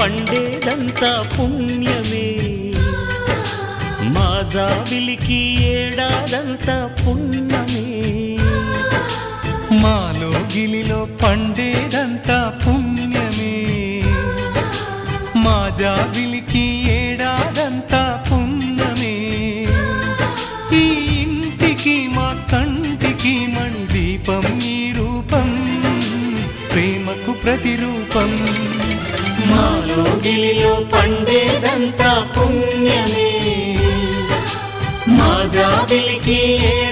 పండేదంతా పుణ్యమే. మా జాబిలికి ఏడాదంతా పుణ్యమే మాలో గిలిలో పండేదంతా పుణ్యమే. మా జాబిలికి ఏడాదంతా పుణ్యమే ఈ ఇంటికి మా కంటికి మణి దీపం ఈ రూపం. ప్రేమకు ప్రతిరూపం. మాలో పండేదంతా పుణ్యమే. మా జాబిలికి ఏ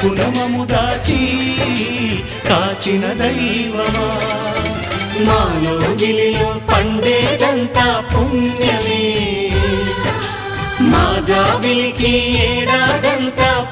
కడుపున దాచి కాచిన దైవమా? మాలో గిలిలో పండేదంతా పుణ్యమే. మా జాబిలికి ఏడాదంతా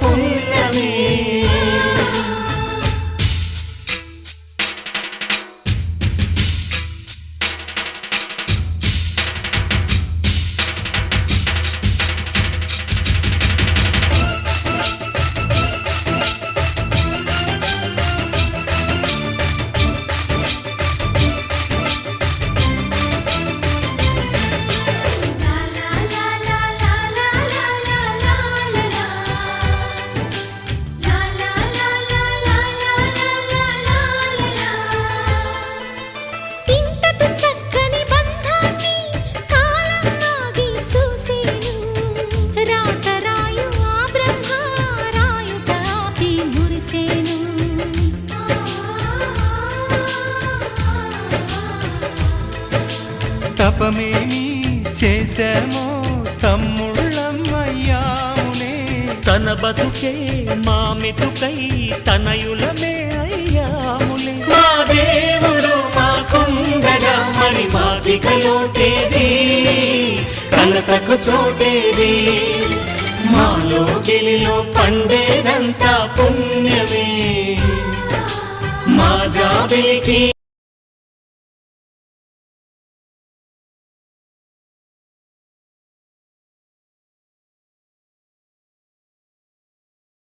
తపమేమి చేశామో తమ్ముళ్ళమ్మయ్యామునే తన బతుకే మా మెతుకై తనయులమే అయ్యాములే మా దేవుడు మాకుండగా మరి మాకిక లోటేది కలతకు చోటేది. మాలో గిలిలో పండేదంతా